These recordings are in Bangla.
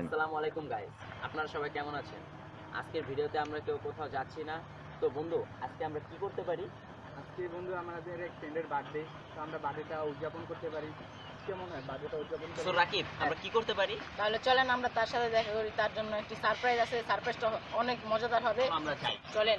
আসসালামু আলাইকুম গাইস আপনারা সবাই কেমন আছেন? আজকের ভিডিওতে আমরা কেউ কোথাও যাচ্ছি না। তো বন্ধু আজকে আমরা কি করতে পারি? আজকে বন্ধু আমাদের এক ফ্রেন্ডের বার্থডে তো আমরা বার্থডেটা উদযাপন করতে পারি। কেমন হয় বার্থডেটা উদযাপন তো রাকিব আমরা কি করতে পারি? তাহলে চলেন আমরা তার সাথে দেখা করি। তার জন্য একটি সারপ্রাইজ আছে। সারপ্রাইজটা অনেক মজাদার হবে। আমরা যাই। চলেন।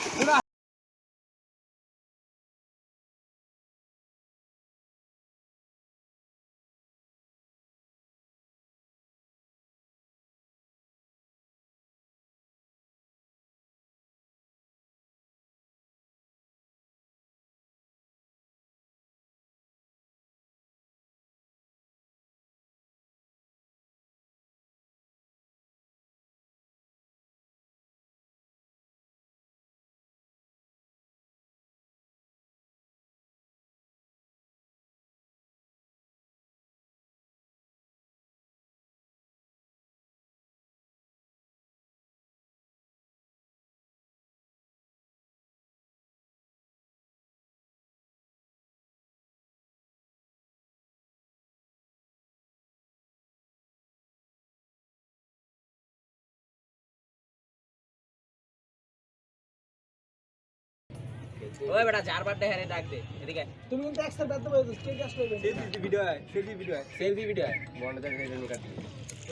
ওই বেটা চার বারটা হেরে ডাক দে এদিকে তুমি কিন্তু ব্যর্থ হয়ে যাচ্ছ কে আসলে সেলফি ভিডিও হয় সেলফি ভিডিও হয় সেলফি ভিডিও বন্ধ করে রেডি নিকাট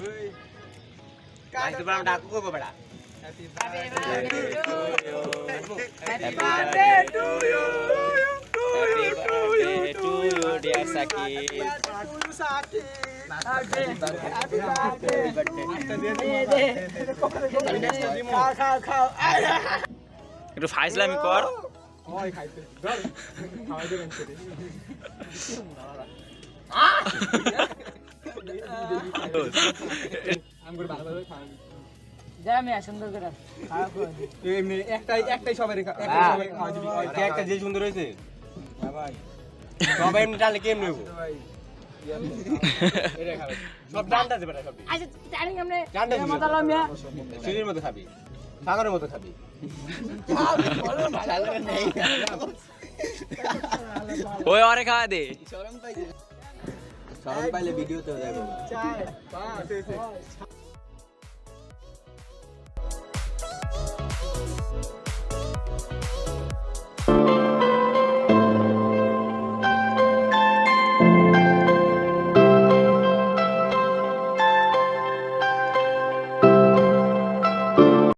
ওই। তো আমরা ডাকু কো বেটা। Happy Happy birthday to you. Happy birthday to you, dear Sakib. একটু ফাইজলামি কর। ওই খাইতে। ধর খাওয়াই দেবেন সেটা আমি করে ভালো ভালো খাওয়াই যা মিয়া সুন্দর করে খারাপ করে দিই। এমনি একটাই একটাই সবাই একটাই সবাই খাওয়া দিবি। কেকটা যে সুন্দর হয়েছে হ্যাঁ সবাই এমনি টানলে কেমন সব ডান্ডা দেবে না সব। আচ্ছা দিবি। মতো খাবি। সাগরের মতো খাবি। ওই অরে খাওয়া দে। সরম পাইলে ভিডিও তো দেখো